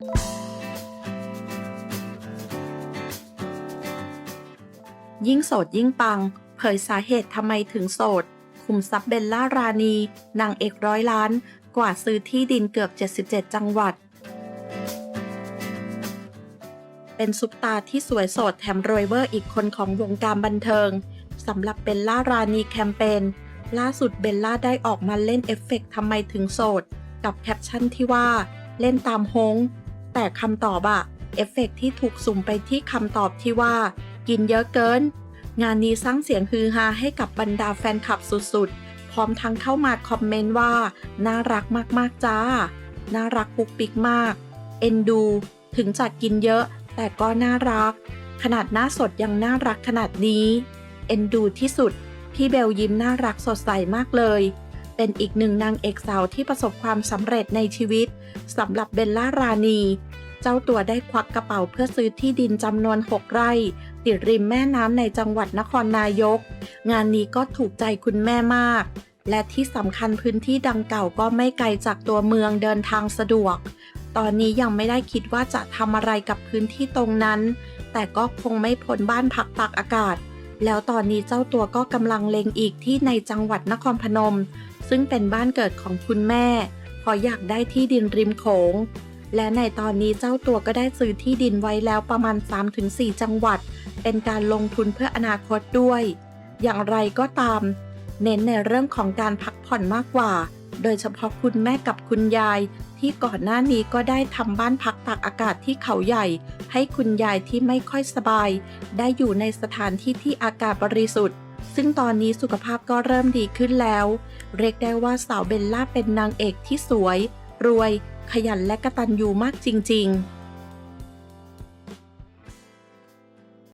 ยิ่งโสดยิ่งปัง เผยสาเหตุทำไมถึงโสด คุมทรัพย์เบลล่ารานี นางเอกร้อยล้าน กว่าซื้อที่ดินเกือบ 77 จังหวัด เป็นซุปตาที่สวยโสดแถมรวยเวอร์อีกคนของวงการบันเทิงสำหรับเบลล่ารานีแคมเปญล่าสุดเบลล่าได้ออกมาเล่นเอฟเฟกต์ทำไมถึงโสด กับแคปชั่นที่ว่า เล่นตามฮง แต่คำตอบอะเอฟเฟกต์ที่ถูกสุ่มไปที่คำตอบที่ว่า กินเยอะเกิน งานนี้สร้างเสียงฮือฮาให้กับบรรดาแฟนคลับสุดๆ พร้อมทั้งเข้ามาคอมเมนต์ว่า น่ารักมากๆจ้า น่ารักปุกปิกมาก เอ็นดู ถึงจะกินเยอะ แต่ก็น่ารัก ขนาดหน้าสดยังน่ารักขนาดนี้ เอ็นดูที่สุด พี่เบลยิ้มน่ารักสดใสมากเลย เป็นอีกหนึ่งนางเอกสาวที่ประสบความสำเร็จในชีวิตสำหรับเบลล่ารานี เจ้าตัวได้ควักกระเป๋าเพื่อซื้อที่ดินจำนวน 6 ไร่ ติดริมแม่น้ำในจังหวัดนครนายก งานนี้ก็ถูกใจคุณแม่มาก และที่สำคัญพื้นที่ดังเก่าก็ไม่ไกลจากตัวเมืองเดินทางสะดวก ตอนนี้ยังไม่ได้คิดว่าจะทำอะไรกับพื้นที่ตรงนั้น แต่ก็คงไม่พ้นบ้านพักตากอากาศแล้วตอนนี้เจ้าตัวก็กำลังเล็งอีกที่ในจังหวัดนครพนม ซึ่งเป็นบ้านเกิดของคุณแม่ พออยากได้ที่ดินริมโขง และในตอนนี้เจ้าตัวก็ได้ซื้อที่ดินไว้แล้วประมาณ 3-4 จังหวัด เป็นการลงทุนเพื่ออนาคตด้วย อย่างไรก็ตาม เน้นในเรื่องของการพักผ่อนมากกว่า โดยเฉพาะคุณแม่กับคุณยาย ที่ก่อนหน้านี้ก็ได้ทำบ้านพักตากอากาศที่เขาใหญ่ ให้คุณยายที่ไม่ค่อยสบาย ได้อยู่ในสถานที่ที่อากาศบริสุทธิ์ ซึ่งตอนนี้สุขภาพก็เริ่มดีขึ้นแล้ว เรียกได้ว่าสาวเบลล่าเป็นนางเอกที่สวย รวย ขยันและกระตันยูมากจริง ๆ